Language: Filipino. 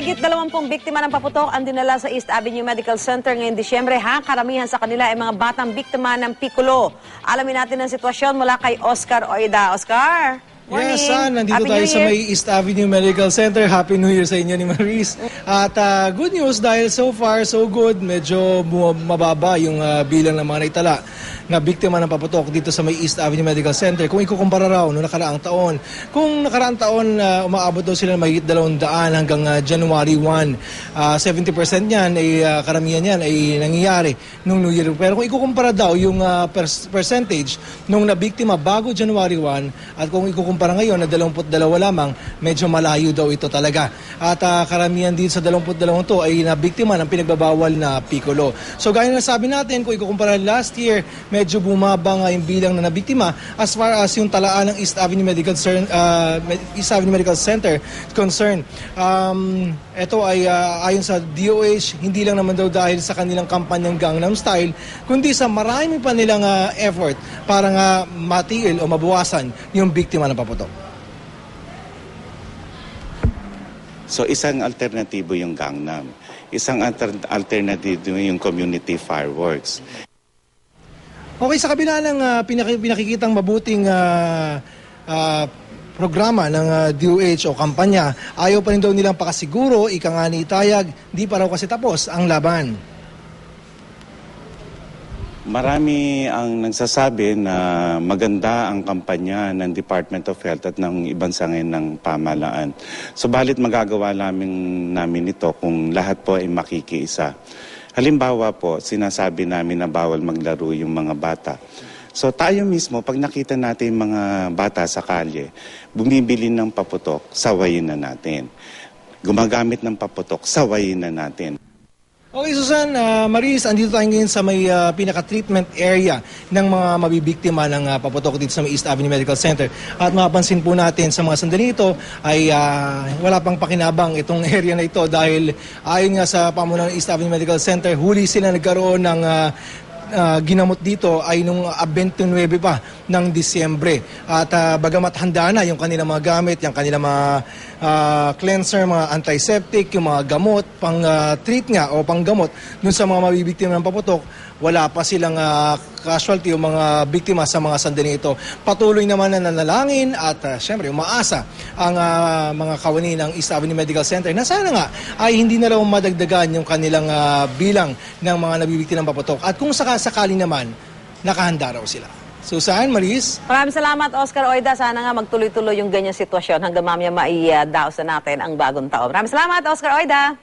Mahigit 20 biktima ng paputok ang dinala sa East Avenue Medical Center ngayong Disyembre ha. Karamihan sa kanila ay mga batang biktima ng piccolo. Alamin natin ang sitwasyon mula kay Oscar Oida. Oscar, morning. Yes, San. Nandito Happy tayo sa may East Avenue Medical Center. Happy New Year sa inyo ni Maris. At ah, good news dahil so far so good, medyo mababa yung ah, bilang ng mga naitala na biktima ng paputok dito sa may East Avenue Medical Center. Kung ikukumpara raw noong nakaraang taon, kung nakaraang taon ah, umaabot daw sila ng mahigit 200 hanggang ah, January 1, ah, 70% niyan ay ah, karamihan niyan ay nangyayari nung New Year. Pero kung ikukumpara daw yung ah, pers- percentage nung nabiktima bago January 1 at kung ikukumpara ngayon na 22 lamang, medyo malayo daw ito talaga. At ah, karamihan din sa 22 to ay nabiktima ng pinagbabawal na piccolo. So gaya na sabi natin, kung ikukumpara last year, medyo bumaba nga yung bilang na nabiktima as far as yung talaan ng East Avenue Medical Center, East Avenue Medical Center concern. Um, ito ay ah, ayon sa DOH, hindi lang naman daw dahil sa kanilang kampanyang Gangnam Style, kundi sa marami pa nilang ah, effort para nga matigil o mabawasan yung biktima ng paputok. So isang alternatibo yung Gangnam. Isang alter- alternatibo yung community fireworks. Okay, sa kabila ng ah, pinaki- pinakikitang mabuting ah, ah, programa ng ah, DOH o kampanya, ayaw pa rin daw nilang pakasiguro, ika nga ni Tayag, di pa raw kasi tapos ang laban. Marami ang nagsasabi na maganda ang kampanya ng Department of Health at ng ibang sangay ng pamalaan. Subalit magagawa namin, namin ito kung lahat po ay makikiisa. Halimbawa po, sinasabi namin na bawal maglaro yung mga bata. So tayo mismo, pag nakita natin mga bata sa kalye, bumibili ng paputok, sawayin na natin. Gumagamit ng paputok, sawayin na natin. Okay, Susan, ah, Maris, andito tayo ngayon sa may ah, pinaka-treatment area ng mga mabibiktima ng ah, paputok dito sa East Avenue Medical Center. At mapapansin po natin sa mga sandali ito ay ah, wala pang pakinabang itong area na ito dahil ayon nga sa pamunan ng East Avenue Medical Center, huli sila nagkaroon ng ah, ah, ginamot dito ay nung ah, 29 pa ng Disyembre. At ah, bagamat handa na yung kanilang mga gamit, yung kanilang mga ah, cleanser, mga antiseptic, yung mga gamot, pang ah, treat nga o pang gamot dun sa mga mabibiktima ng paputok, wala pa silang ah, casualty o mga biktima sa mga sandali ito. Patuloy naman na nanalangin at ah, syempre umaasa ang ah, mga kawani ng East Avenue Medical Center na sana nga ay hindi na raw madagdagan yung kanilang ah, bilang ng mga nabibiktima ng paputok. At kung sakasakali naman, nakahanda raw sila. Susan, Maris? Maraming salamat, Oscar Oida. Sana nga magtuloy-tuloy yung ganyan sitwasyon hanggang mamaya maidaos na natin ang bagong taon. Maraming salamat, Oscar Oida.